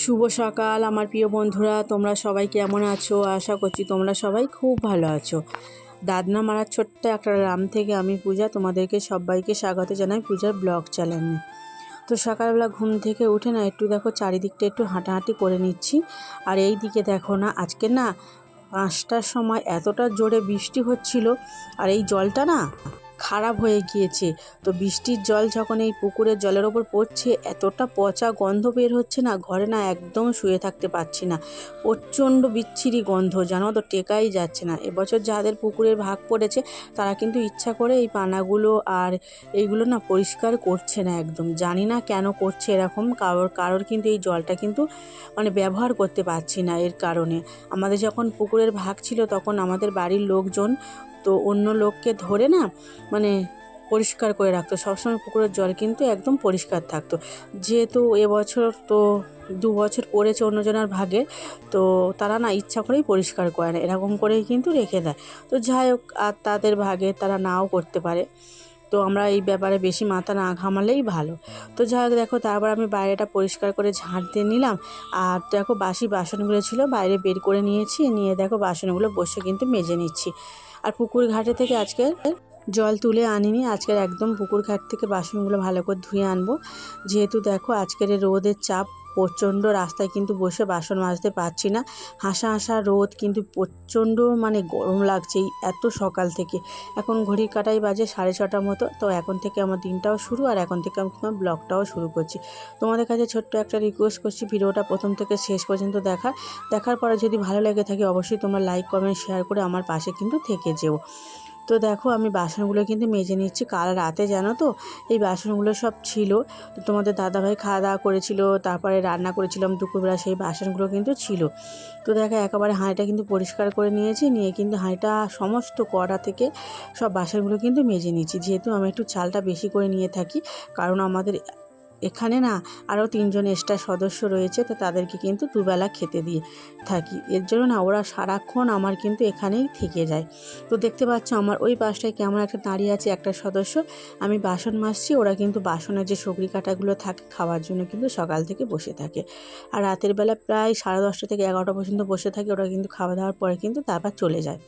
শুভ সকাল, আমার প্রিয় বন্ধুরা, তোমরা সবাই কেমন আছো? আশা করছি তোমরা সবাই খুব ভালো আছো। দাদনা মারার ছোট্ট একটা গ্রাম থেকে আমি পূজা, তোমাদেরকে সবাইকে স্বাগত জানাই পূজার ব্লগ চ্যানেলে। তো সকালবেলা ঘুম থেকে উঠে না একটু দেখো চারিদিকটা একটু হাঁটাহাঁটি করে নিচ্ছি। আর এই দিকে দেখো না, আজকে না পাঁচটার সময় এতটা জোরে বৃষ্টি হচ্ছিল, আর এই জলটা না খারাপ হয়ে গিয়েছে। তো বৃষ্টির জল যখন এই পুকুরের জলের ওপর পড়ছে, এতটা পচা গন্ধ বের হচ্ছে না, ঘরে না একদম শুয়ে থাকতে পারছি না। প্রচণ্ড বিচ্ছিরি গন্ধ, জানো তো, টেকাই যাচ্ছে না। এবছর যাদের পুকুরের ভাগ পড়েছে, তারা কিন্তু ইচ্ছা করে এই পানাগুলো আর এইগুলো না পরিষ্কার করছে না একদম। জানি না কেন করছে এরকম, কারোর কারোর কিন্তু এই জলটা কিন্তু মানে ব্যবহার করতে পারছি না এর কারণে। আমাদের যখন পুকুরের ভাগ ছিল, তখন আমাদের বাড়ির লোকজন তো অন্য লোককে ধরে না মানে পরিষ্কার করে রাখতো। সবসময় পুকুরের জল কিন্তু একদম পরিষ্কার থাকতো। যেহেতু এবছর তো দু বছর পড়েছে অন্যজনের ভাগে, তো তারা না ইচ্ছা করেই পরিষ্কার করে না এরকম করেই কিন্তু রেখে দেয়। তো যাই হোক, আর তাদের ভাগে তারা নাও করতে পারে। তো আমরা এই ব্যাপারে বেশি মাথা না ঘামালেই ভালো। তো যাই হোক, দেখো, তারপর আমি বাইরেটা পরিষ্কার করে ঝাঁট দিয়ে নিলাম। আর দেখো, বাসি বাসনগুলো ছিল, বাইরে বের করে নিয়েছি। নিয়ে দেখো, বাসনগুলো বসে কিন্তু মেজে নিচ্ছি। আর পুকুর ঘাটে থেকে আজকে জল তুলে আনিনি। আজকের একদম পুকুর ঘাট থেকে বাসনগুলো ভালো করে ধুয়ে আনব। যেহেতু দেখো, আজকের রোদের চাপ প্রচণ্ড রাস্তায় কিন্তু বসে বাসন মাজতে পারছি না। হাসা হাসা রোদ কিন্তু প্রচণ্ড মানে গরম লাগছে এত সকাল থেকে। এখন ঘড়ির কাটাই বাজে সাড়ে ছটার মতো। তো এখন থেকে আমার দিনটাও শুরু আর এখন থেকে আমি তোমার ব্লগটাও শুরু করছি। তোমাদের কাছে ছোট্ট একটা রিকোয়েস্ট করছি, ভিডিওটা প্রথম থেকে শেষ পর্যন্ত দেখা। দেখার পরে যদি ভালো লেগে থাকে অবশ্যই তোমরা লাইক কমেন্ট শেয়ার করে আমার পাশে কিন্তু থেকে যেও। তো দেখো আমি বাসনগুলো কিন্তু মেজে নিচ্ছি। কাল রাতে জানো তো? এই বাসনগুলো সব ছিল। তো তোমাদের দাদাভাই খাওয়া দাওয়া করেছিল, তারপরে রান্না করেছিলাম দুপুরবেলা, সেই বাসনগুলো কিন্তু ছিল। তো দেখো একেবারে হাঁড়িটা কিন্তু পরিষ্কার করে নিয়েছি, নিয়ে কিন্তু হাঁড়িটা সমস্ত কড়া থেকে সব বাসনগুলো কিন্তু মেজে নিয়েছি যেহেতু আমি একটু চালটা বেশি করে নিয়ে থাকি, কারণ আমাদের এখানে না আরও তিনজন এক্সট্রা সদস্য রয়েছে, তো তাদেরকে কিন্তু দুবেলা খেতে দিয়ে থাকি। এর জন্য না ওরা সারাক্ষণ আমার কিন্তু এখানেই থেকে যায়। তো দেখতে পাচ্ছ আমার ওই পাশটায় কেমন একটা দাঁড়িয়ে আছে একটা সদস্য। আমি বাসন মাজছি, ওরা কিন্তু বাসনের যে সগড়ি কাটাগুলো থাকে খাওয়ার জন্য কিন্তু সকাল থেকে বসে থাকে। আর রাতের বেলা প্রায় সাড়ে দশটা থেকে এগারোটা পর্যন্ত বসে থাকে, ওরা কিন্তু খাওয়া দাওয়ার পরে কিন্তু তারপর চলে যায়।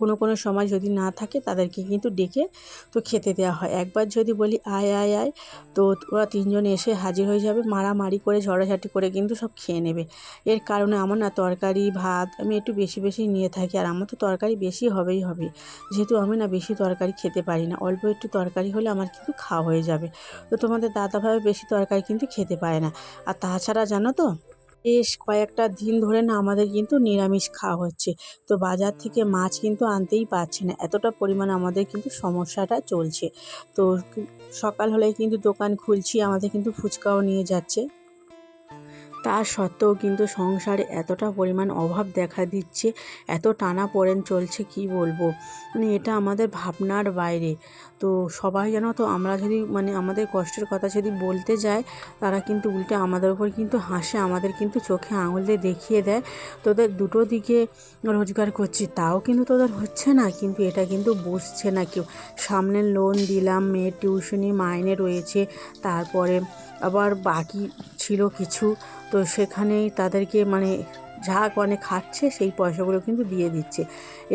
কোনো কোনো সময় যদি না থাকে তাদেরকে কিন্তু ডেকে তো খেতে দেওয়া হয়। একবার যদি বলি, আয় আয় আয়, তো ওরা তিনজন এসে হাজির হয়ে যাবে, মারামারি করে ঝড়াঝাটি করে কিন্তু সব খেয়ে নেবে। এর কারণে আমার না তরকারি, ভাত আমি একটু বেশি বেশি নিয়ে থাকি, আর আমার তো তরকারি বেশি হবেই, হবে। যেহেতু আমি না বেশি তরকারি খেতে পারি না, অল্প একটু তরকারি হলে আমার কিন্তু খাওয়া হয়ে যাবে। তো তোমাদের দাদাভাবে বেশি তরকারি কিন্তু খেতে পারে না। আর তাছাড়া জানো তো বেশ কয়েকটা দিন ধরে না আমাদের কিন্তু নিরামিষ খাওয়া হচ্ছে। তো বাজার থেকে মাছ কিন্তু আনতেই পারছে না। এতটা পরিমাণ আমাদের কিন্তু সমস্যাটা চলছে। তো সকাল হলেই কিন্তু দোকান খুলছি, আমাদের কিন্তু ফুচকাও নিয়ে যাচ্ছে। তা সত্ত্বেও কিন্তু সংসারে এতটা পরিমাণ অভাব দেখা দিচ্ছে, এত টানা পড়েন চলছে কি বলব? মানে এটা আমাদের ভাবনার বাইরে। তো সবাই জানো তো, আমরা যদি মানে আমাদের কষ্টের কথা যদি বলতে যাই, তারা কিন্তু উল্টে আমাদের উপর কিন্তু হাসে, আমাদের কিন্তু চোখে আঙুল দিয়ে দেখিয়ে দেয়। তোদের দুটো দিকে রোজগার করছি, তাও কিন্তু তোদের হচ্ছে না, কিন্তু এটা কিন্তু বুঝছে না কেউ। সামনে লোন দিলাম, মেয়ের টিউশনি মাইনে রয়েছে, তারপরে আবার বাকি ছিল কিছু। তো সেখানেই তাদেরকে মানে যা মানে খাচ্ছে, সেই পয়সাগুলো কিন্তু দিয়ে দিচ্ছে।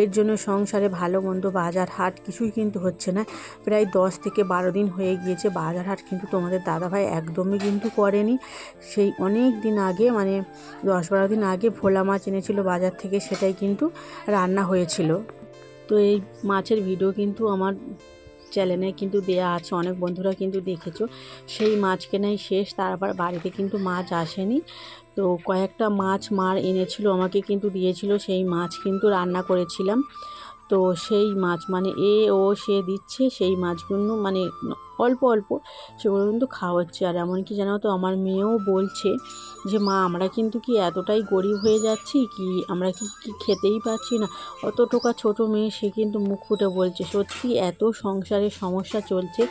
এর জন্য সংসারে ভালো মন্দ বাজার হাট কিছুই কিন্তু হচ্ছে না। প্রায় দশ থেকে বারো দিন হয়ে গিয়েছে, বাজার হাট কিন্তু তোমাদের দাদাভাই একদমই কিন্তু করেনি। সেই অনেক দিন আগে মানে দশ বারো দিন আগে ভোলা মাছ এনেছিল বাজার থেকে, সেটাই কিন্তু রান্না হয়েছিল। তো এই মাছের ভিডিও কিন্তু আমার চ্যানেলে কিন্তু দেয়া আছে, অনেক বন্ধুরা কিন্তু দেখেছ। সেই মাছ কেনাই শেষ তারপর বাড়িতে কিন্তু মাছ আসেনি। তো কয়েকটা মাছ মার এনেছিল, আমাকে কিন্তু দিয়েছিল, সেই মাছ কিন্তু রান্না করেছিলাম। তো সেই মাছ মানে এ, ও, সে দিচ্ছে, সেই মাছগুলো মানে অল্প অল্প সেগুলো কিন্তু খাওয়াচ্ছে। আর এমনকি জানো তো, আমার মেয়েও বলছে যে, মা, আমরা কিন্তু কি এতটাই গরিব হয়ে যাচ্ছি কি আমরা কি কি খেতেই পাচ্ছি না? অত টোকা ছোটো মেয়ে, সে কিন্তু মুখ ফুটে বলছে, সত্যি এত সংসারে সমস্যা চলছে।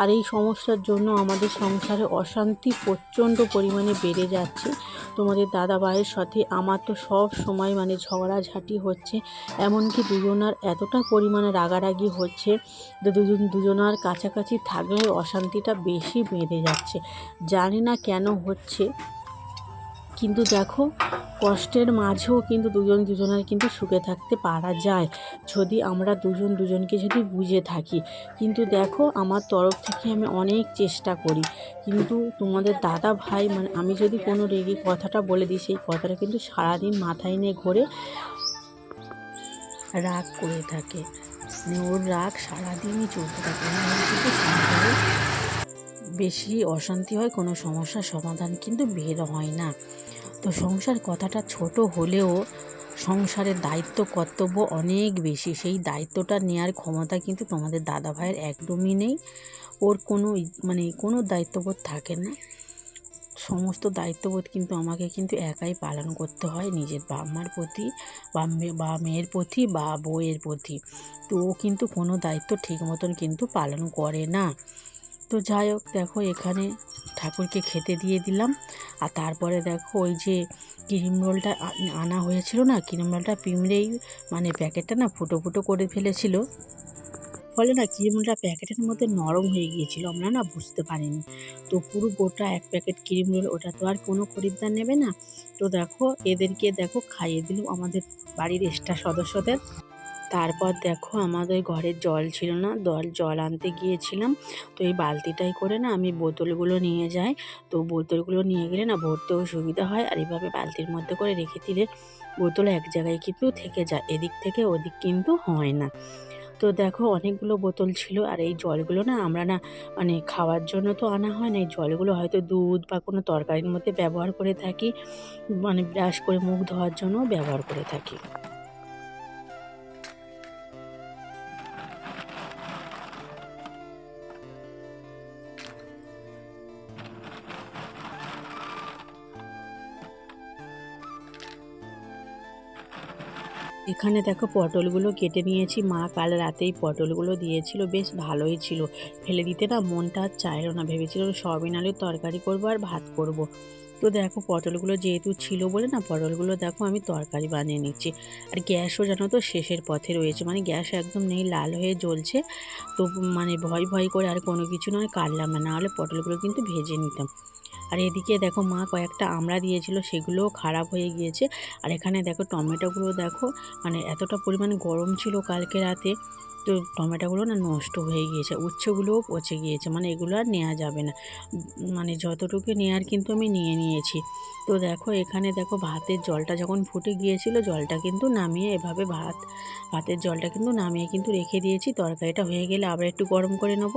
আর এই সমস্যার জন্য আমাদের সংসারে অশান্তি প্রচণ্ড পরিমাণে বেড়ে যাচ্ছে। তোমাদের দাদা ভাইয়ের সাথে আমার তো সব সময় মানে ঝগড়াঝাটি হচ্ছে। এমনকি দুজনার এতটা পরিমাণে রাগারাগি হচ্ছে দুজন, দুজনার কাছাকাছি থাকলে অশান্তিটা বেশি বেড়ে যাচ্ছে। জানি না কেন হচ্ছে। কিন্তু দেখো, কষ্টের মাঝেও কিন্তু দুজন দুজনের কিন্তু সুখে থাকতে পারা যায়। যদি আমরা দুজন দুজনকে যদি বুঝে থাকি। কিন্তু দেখো, আমার তরফ থেকে আমি অনেক চেষ্টা করি। কিন্তু তোমাদের দাদা ভাই মানে আমি যদি কোনো রেগে কথাটা বলে দিই, সেই কথাটা কিন্তু সারাদিন মাথায় নিয়ে ঘোরে রাগ করে থাকে। মানে ওর রাগ সারাদিনই চলতে থাকে। বেশি অশান্তি হয়, কোনো সমস্যার সমাধান কিন্তু বের হয় না। তো সংসার কথাটা ছোট হলেও সংসারের দায়িত্ব, কর্তব্য অনেক বেশি। সেই দায়িত্বটা নেওয়ার ক্ষমতা কিন্তু তোমাদের দাদা ভাইয়ের একদমই নেই। ওর কোনো মানে কোনো দায়িত্ববোধ থাকে না। সমস্ত দায়িত্ববোধ কিন্তু আমাকে কিন্তু একাই পালন করতে হয় নিজের বাবা মার প্রতি বা বা মেয়ের প্রতি বা বউয়ের প্রতি। তো ও কিন্তু কোনো দায়িত্ব ঠিক মতন কিন্তু পালন করে না। তো যাই হোক, দেখো এখানে ঠাকুরকে খেতে দিয়ে দিলাম। আর তারপরে দেখো ওই যে ক্রিম রোলটা আনা হয়েছিল না, ক্রিম রোলটা পিমড়েই মানে প্যাকেটটা না ফুটো ফুটো করে ফেলেছিল। ফলে না ক্রিম রোলটা প্যাকেটের মধ্যে নরম হয়ে গিয়েছিল, আমরা না বুঝতে পারিনি। তো পুরো গোটা এক প্যাকেট ক্রিম রোল, ওটা তো আর কোনো খরিদ্দার নেবে না। তো দেখো, এদেরকে দেখো, খাইয়ে দিল আমাদের বাড়ির এক্সট্রা সদস্যদের। তারপর দেখো, আমাদের ঘরের জল ছিল না, দল জল আনতে গিয়েছিলাম। তো এই বালতিটাই করে না আমি বোতলগুলো নিয়ে যাই। তো বোতলগুলো নিয়ে গেলে না ভরতেও সুবিধা হয়, আর এইভাবে বালতির মধ্যে করে রেখে দিলে বোতল এক জায়গায় কিন্তু থেকে যায়, এদিক থেকে ওদিক কিন্তু হয় না। তো দেখো অনেকগুলো বোতল ছিল আর এই জলগুলো না আমরা না মানে খাওয়ার জন্য তো আনা হয় না। এই জলগুলো হয়তো দুধ বা কোনো তরকারির মধ্যে ব্যবহার করে থাকি মানে ব্রাশ করে মুখ ধোয়ার জন্য ব্যবহার করে থাকি। এখানে দেখো পটলগুলো কেটে নিয়েছি। মা কাল রাতেই পটলগুলো দিয়েছিল, বেশ ভালোই ছিল। ফেলে দিতে না মনটা আর চাইলো না, ভেবেছিল সয়াবিন আলুর তরকারি করব আর ভাত করব। তো দেখো পটলগুলো যেহেতু ছিল বলে না, পটলগুলো দেখো আমি তরকারি বানিয়ে নিচ্ছি। আর গ্যাসও জানো তো শেষের পথে রয়েছে মানে গ্যাস একদম নেই, লাল হয়ে জ্বলছে। তো মানে ভয় ভয় করে আর কোনো কিছু নয়, কাটলাম না। নাহলে পটলগুলো কিন্তু ভেজে নিতাম। আর এদিকে দেখো মা কয়েকটা আমড়া দিয়েছিল, সেগুলোও খারাপ হয়ে গিয়েছে। আর এখানে দেখো টমেটোগুলো দেখো মানে এতটা পরিমাণে গরম ছিল কালকে রাতে, তো টমেটোগুলো না নষ্ট হয়ে গিয়েছে, উচ্ছেগুলোও পচে গিয়েছে মানে এগুলো আর নেওয়া যাবে না। মানে যতটুকু নেওয়ার কিন্তু আমি নিয়ে নিয়েছি। তো দেখো এখানে দেখো ভাতের জলটা যখন ফুটে গিয়েছিল, জলটা কিন্তু নামিয়ে, এভাবে ভাত, ভাতের জলটা কিন্তু নামিয়ে কিন্তু রেখে দিয়েছি, তরকারিটা হয়ে গেলে আবার একটু গরম করে নেব।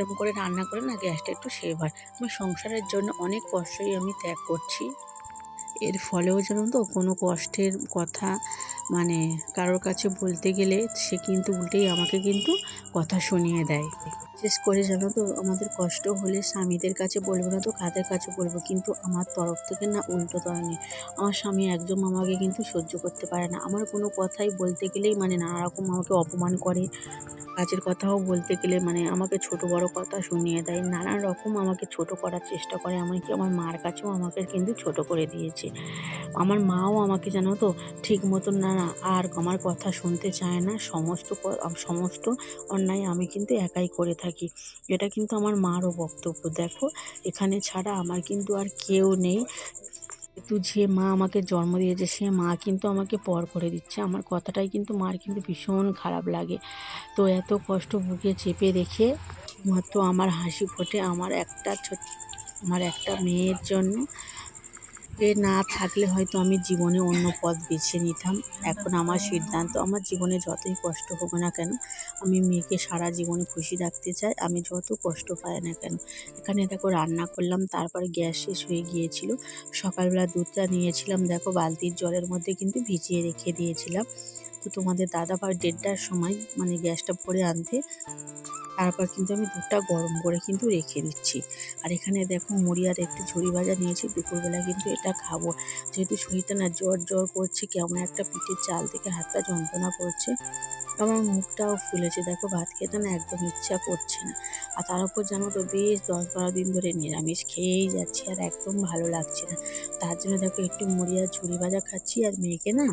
এরকম করে রান্না করে না গ্যাসটা একটু সেভ হয়। আমার সংসারের জন্য অনেক কষ্টই আমি ত্যাগ করছি। এর ফলেও জানো তো কোনো কষ্টের কথা মানে কারোর কাছে বলতে গেলে সে কিন্তু উল্টেই আমাকে কিন্তু কথা শুনিয়ে দেয়। বিশেষ করে জানো তো আমাদের কষ্ট হলে স্বামীদের কাছে বলব না তো কাদের কাছে বলব? কিন্তু আমার তরফ থেকে না উল্টো ধরনের। আমার স্বামী একদম আমাকে কিন্তু সহ্য করতে পারে না। আমার কোনো কথাই বলতে গেলেই মানে নানা রকম আমাকে অপমান করে। কাজের কথাও বলতে গেলে মানে আমাকে ছোট বড় কথা শুনিয়ে দেয়। নানান রকম আমাকে ছোট করার চেষ্টা করে, এমনকি আমার মার কাছেও আমাকে কিন্তু ছোট করে দিয়েছে। আমার মাও আমাকে জানো তো ঠিক মতন না না, আর আমার কথা শুনতে চায় না। সমস্ত সমস্ত অন্যায় আমি কিন্তু একাই করে থাকি। এটা কিন্তু আমার মারও বক্তব্য। দেখো, এখানে ছাড়া আমার কিন্তু আর কেউ নেই। কিন্তু যে মা আমাকে জন্ম দিয়েছে, সে মা কিন্তু আমাকে পর করে দিচ্ছে। আমার কথাটাই কিন্তু মার কিন্তু ভীষণ খারাপ লাগে। তো এত কষ্ট বুকে চেপে রেখে মাত্র আমার হাসি ফোটে আমার একটা ছোট আমার একটা মেয়ের জন্য। এ না থাকলে হয়তো আমি জীবনে অন্য পথ বেছে নিতাম। এখন আমার সিদ্ধান্ত, আমার জীবনে যতই কষ্ট হোক না কেন, আমি মেয়েকে সারা জীবন খুশি রাখতে চাই। আমি যত কষ্ট পাই না কেন, এখানে দেখো রান্না করলাম, তারপরে গ্যাস শেষ হয়ে গিয়েছিল। সকালবেলা দুধটা নিয়েছিলাম, দেখো বালতির জলের মধ্যে কিন্তু ভিজিয়ে রেখে দিয়েছিলাম। তো তোমাদের দাদা ভাই দেড়টার সময় মানে গ্যাসটা ভরে আনতে তারপর কিন্তু আমি দুধটা গরম করে কিন্তু রেখে দিচ্ছি। আর এখানে দেখো মুড়ি আর একটু ঝুড়ি ভাজা নিয়েছি, দুপুরবেলা কিন্তু এটা খাব। যেহেতু শরীরটা না জ্বর জ্বর করছে, কেমন একটা পিঠের চাল থেকে হাতটা যন্ত্রণা করছে, আমার মুখটাও ফুলেছে। দেখো ভাত খেতে না একদম ইচ্ছা করছে না। আর তার উপর জানো তো বেশ দশ বারো দিন ধরে নিরামিষ খেয়েই যাচ্ছি আর একদম ভালো লাগছে না। তার জন্য দেখো একটু মুড়ি আর ঝুড়ি ভাজা খাচ্ছি আর মেয়েকে না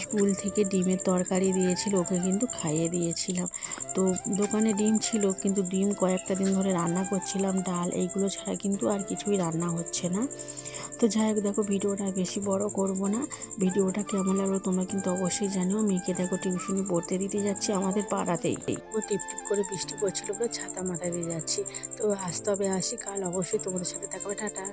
স্কুল থেকে ডিমের তরকারি দিয়েছিল, ওকে কিন্তু খাইয়ে দিয়েছিলাম। তো দোকানে ডিম ছিল, কিন্তু ডিম কয়েকটা দিন ধরে রান্না করছিলাম, ডাল এইগুলো ছাড়া কিন্তু আর কিছুই রান্না হচ্ছে না। তো যাই হোক, দেখো ভিডিওটা বেশি বড় করব না। ভিডিওটা কেমন লাগল তোমরা কিন্তু অবশ্যই জানিও। মেয়েকে দেখো টিউশনি পড়তে দিতে যাচ্ছি আমাদের পাড়াতেই। টিপ টিপ করে বৃষ্টি পড়ছিল বলে ছাতা মাথায় দিয়ে যাচ্ছি। তো আসতে হবে আসি, কাল অবশ্যই তোমাদের সাথে দেখা হবে টাটা।